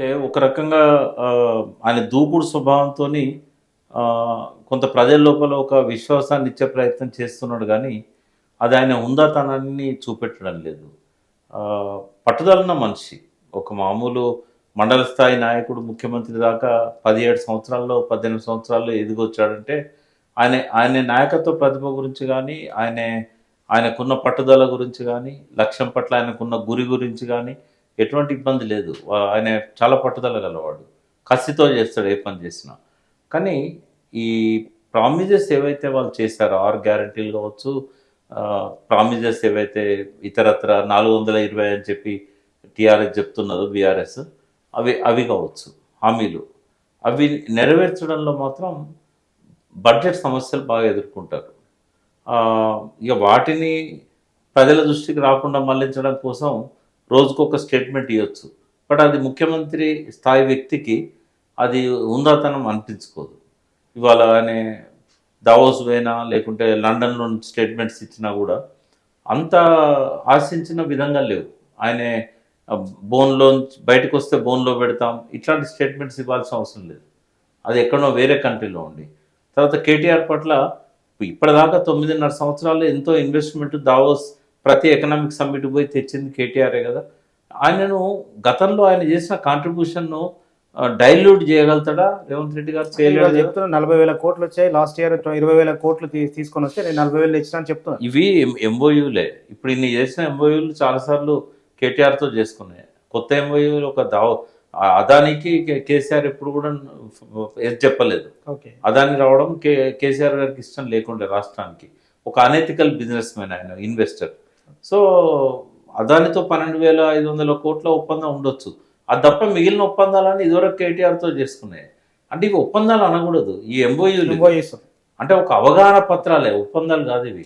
అంటే ఒక రకంగా ఆయన దూకుడు స్వభావంతో కొంత ప్రజల లోపల ఒక విశ్వాసాన్ని ఇచ్చే ప్రయత్నం చేస్తున్నాడు కానీ అది ఆయన ఉందాతనాన్ని చూపెట్టడం లేదు. పట్టుదలన్న మనిషి. ఒక మామూలు మండల స్థాయి నాయకుడు ముఖ్యమంత్రి దాకా పదిహేడు సంవత్సరాల్లో పద్దెనిమిది సంవత్సరాల్లో ఎదిగొచ్చాడంటే ఆయన ఆయన నాయకత్వ ప్రతిభ గురించి కానీ ఆయన ఆయనకున్న పట్టుదల గురించి కానీ లక్ష్యం పట్ల ఆయనకున్న గురి గురించి కానీ ఎటువంటి ఇబ్బంది లేదు. ఆయన చాలా పట్టుదల గలవాడు. కసితో చేస్తాడు ఏ పని చేసినా. కానీ ఈ ప్రామిజెస్ ఏవైతే వాళ్ళు చేశారో ఆరు గ్యారంటీలు కావచ్చు ప్రామిజెస్ ఏవైతే ఇతరత్ర నాలుగు వందల ఇరవై అని చెప్పి టీఆర్ఎస్ చెప్తున్నదో బీఆర్ఎస్ అవి అవి కావచ్చు హామీలు. అవి నెరవేర్చడంలో మాత్రం బడ్జెట్ సమస్యలు బాగా ఎదుర్కొంటారు. ఇక వాటిని ప్రజల దృష్టికి రాకుండా మళ్ళించడం కోసం రోజుకొక స్టేట్మెంట్ ఇవ్వచ్చు బట్ అది ముఖ్యమంత్రి స్థాయి వ్యక్తికి అది ఉందాతనం అనిపించుకోదు. ఇవాళ ఆయన దావోస్ పోయినా లేకుంటే లండన్లో స్టేట్మెంట్స్ ఇచ్చినా కూడా అంత ఆశించిన విధంగా లేవు. ఆయన బోన్లో బయటకు వస్తే బోన్లో పెడతాం. ఇట్లాంటి స్టేట్మెంట్స్ ఇవ్వాల్సిన అవసరం లేదు. అది ఎక్కడో వేరే కంట్రీలో ఉండి. తర్వాత కేటీఆర్ పట్ల ఇప్పటిదాకా తొమ్మిదిన్నర సంవత్సరాలు ఎంతో ఇన్వెస్ట్మెంట్ దావోస్ ప్రతి ఎకనామిక్ సమ్మిట్ పోయి తెచ్చింది కేటీఆరే కదా. ఆయనను గతంలో ఆయన చేసిన కాంట్రిబ్యూషన్ను డైల్యూట్ చేయగలుగుతాడా? రేవంత్ రెడ్డి గారు కదా? చెప్తున్నా నలభై వేల కోట్లు వచ్చాయి లాస్ట్ ఇయర్ ఇరవై వేల కోట్లు తీసుకొని వస్తే నేను నలభై వేలు ఇచ్చిన చెప్తున్నా. ఇవి ఎంఓయూలే. ఇప్పుడు ఇన్ని చేసిన ఎంఓయూలు చాలాసార్లు కేటీఆర్తో చేసుకున్నాయి. కొత్త ఎంఓయూలు ఒక దావ అదానికి కేసీఆర్ ఎప్పుడు కూడా చెప్పలేదు. ఓకే. అదాని రావడం కేసీఆర్ గారికి ఇష్టం లేకుండే రాష్ట్రానికి. ఒక అనెథికల్ బిజినెస్ మ్యాన్ ఆయన ఇన్వెస్టర్ సో అదానితో పన్నెండు వేల ఐదు వందల కోట్ల ఒప్పందం ఉండొచ్చు. అది తప్ప మిగిలిన ఒప్పందాలన్నీ ఇదివరకు కేటీఆర్తో చేసుకున్నాయి. అంటే ఇవి ఒప్పందాలు అనకూడదు. ఈ ఎంఓయూలు ఎంఓఎస్ అంటే ఒక అవగాహన పత్రాలే ఒప్పందాలు కాదు ఇవి.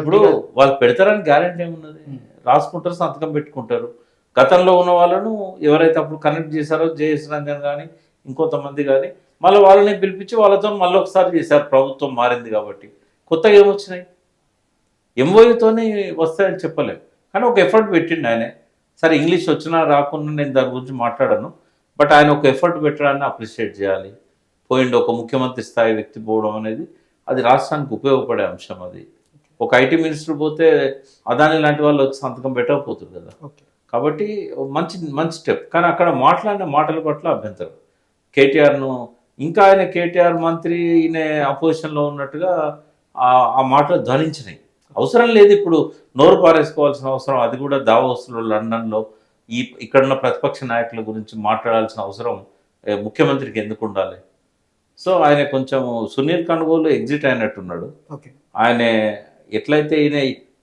ఇప్పుడు వాళ్ళు పెడతారని గ్యారెంటీ ఏమున్నది? రాసుకుంటారు సంతకం పెట్టుకుంటారు. గతంలో ఉన్న వాళ్ళను ఎవరైతే అప్పుడు కనెక్ట్ చేశారో జేఎస్ రంజన్ కానీ ఇంకొంతమంది కానీ మళ్ళీ వాళ్ళని పిలిపించి వాళ్ళతో మళ్ళీ ఒకసారి చేశారు. ప్రభుత్వం మారింది కాబట్టి. కొత్తగా ఏమొచ్చినాయి? ఎంఓయూతోనే వస్తాయని చెప్పలేం. కానీ ఒక ఎఫర్ట్ పెట్టిండు ఆయనే. సరే ఇంగ్లీష్ వచ్చినా రాకుండా నేను దాని గురించి మాట్లాడను. బట్ ఆయన ఒక ఎఫర్ట్ పెట్టడాన్ని అప్రిషియేట్ చేయాలి. పోయిండు ఒక ముఖ్యమంత్రి స్థాయి వ్యక్తి పోవడం అనేది అది రాష్ట్రానికి ఉపయోగపడే అంశం అది. ఒక ఐటీ మినిస్టర్ పోతే అదాని లాంటి వాళ్ళు వచ్చి సంతకం పెట్టకపోతుంది కదా. కాబట్టి మంచి మంచి స్టెప్ కానీ అక్కడ మాట్లాడిన మాటల పట్ల అభ్యంతరం. కేటీఆర్ను ఇంకా ఆయన కేటీఆర్ మంత్రి ఈయన అపోజిషన్లో ఉన్నట్టుగా ఆ ఆ మాటలు ధ్వనించినాయి. అవసరం లేదు ఇప్పుడు నోరు పారేసుకోవాల్సిన అవసరం అది కూడా దావోస్లో లండన్లో ఈ ఇక్కడున్న ప్రతిపక్ష నాయకుల గురించి మాట్లాడాల్సిన అవసరం ముఖ్యమంత్రికి ఎందుకు ఉండాలి? సో ఆయన కొంచెం సునీల్ కనుగోలు ఎగ్జిట్ అయినట్టున్నాడు. ఓకే. ఆయన ఎట్లయితే ఈయన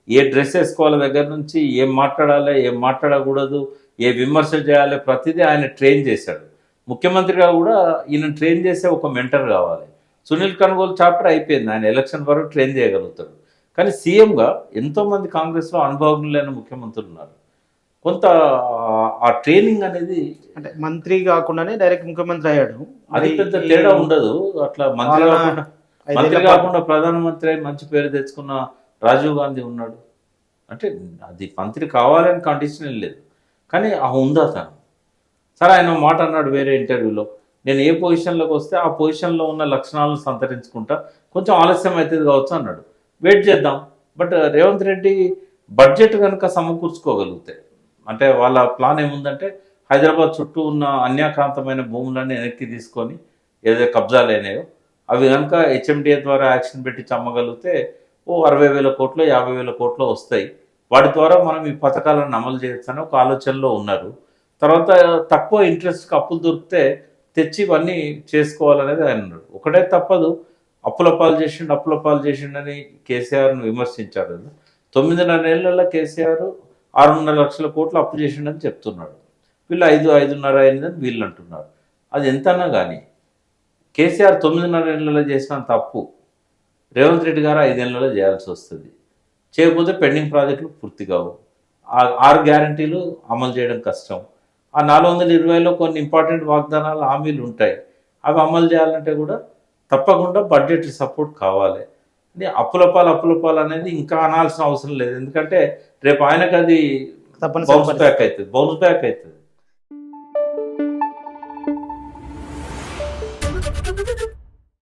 ఏ డ్రెస్ వేసుకోవాలి దగ్గర నుంచి ఏం మాట్లాడాలి ఏం మాట్లాడకూడదు ఏ విమర్శలు చేయాలి ప్రతిదీ ఆయన ట్రైన్ చేశాడు. ముఖ్యమంత్రిగా కూడా ఈయన ట్రైన్ చేసే ఒక మెంటర్ కావాలి. సునీల్ కనుగోలు చాప్టర్ అయిపోయింది. ఆయన ఎలక్షన్ వరకు ట్రైన్ చేయగలుగుతాడు. కానీ సీఎంగా ఎంతోమంది కాంగ్రెస్లో అనుభవజ్ఞులైన ముఖ్యమంత్రులు ఉన్నారు. కొంత ఆ- ట్రైనింగ్ అనేది అంటే మంత్రి కాకుండానే డైరెక్ట్ ముఖ్యమంత్రి అయ్యాడు. అది పెద్ద తేడా ఉండదు. అట్లా మంత్రి కాకుండా మంత్రి కాకుండా ప్రధానమంత్రి అయి మంచి పేరు తెచ్చుకున్న రాజీవ్ గాంధీ ఉన్నాడు. అంటే అది మంత్రి కావాలని కండిషన్ ఏం లేదు. కానీ ఆ ఉందా తను? సరే ఆయన మాట అన్నాడు వేరే ఇంటర్వ్యూలో. నేను ఏ పొజిషన్లోకి వస్తే ఆ పొజిషన్లో ఉన్న లక్షణాలను సంతరించుకుంటా. కొంచెం ఆలస్యం అవుతుంది కావచ్చు అన్నాడు. వెయిట్ చేద్దాం. But uh, Revanth Reddy budget కనుక సమకూర్చుకోగలిగితే అంటే వాళ్ళ ప్లాన్ ఏముందంటే హైదరాబాద్ చుట్టూ ఉన్న అన్యాక్రాంతమైన భూములన్నీ వెనక్కి తీసుకొని ఏదైతే కబ్జాలైనాయో అవి కనుక హెచ్ఎండిఏ ద్వారా యాక్షన్ పెట్టి చమ్మగలిగితే ఓ అరవై వేల కోట్లు యాభై వేల కోట్లు వస్తాయి. వాటి ద్వారా మనం ఈ పథకాలను అమలు చేయొచ్చని ఒక ఆలోచనలో ఉన్నారు. తర్వాత తక్కువ ఇంట్రెస్ట్కి అప్పులు దొరికితే తెచ్చి ఇవన్నీ చేసుకోవాలనేది ఆయన ఒకటే తప్పదు అప్పుల పాలు చేసిండు అప్పుల పాలు చేసిండని కేసీఆర్ను విమర్శించాడు. తొమ్మిదిన్నర నెలల కేసీఆర్ ఆరున్నర లక్షల కోట్లు అప్పు చేసిండని చెప్తున్నాడు. వీళ్ళు ఐదు ఐదున్నర అయిందని వీళ్ళు అంటున్నారు. అది ఎంతన్నా కానీ కేసీఆర్ తొమ్మిదిన్నర నెలల్లో చేసినంత అప్పు రేవంత్ రెడ్డి గారు ఐదేళ్ళలో చేయాల్సి వస్తుంది. చేయకపోతే పెండింగ్ ప్రాజెక్టులు పూర్తి కావు. ఆ ఆరు గ్యారంటీలు అమలు చేయడం కష్టం. ఆ నాలుగు వందల ఇరవైలో కొన్ని ఇంపార్టెంట్ వాగ్దానాలు హామీలు ఉంటాయి. అవి అమలు చేయాలంటే కూడా తప్పకుండా బడ్జెట్ సపోర్ట్ కావాలి. ఇది అప్పుల పాలు అప్పుల పాలు అనేది ఇంకా అనాల్సిన అవసరం లేదు. ఎందుకంటే రేపు ఆయనకు అది బౌన్స్ బ్యాక్ అవుతుంది బౌన్స్ బ్యాక్ అవుతుంది.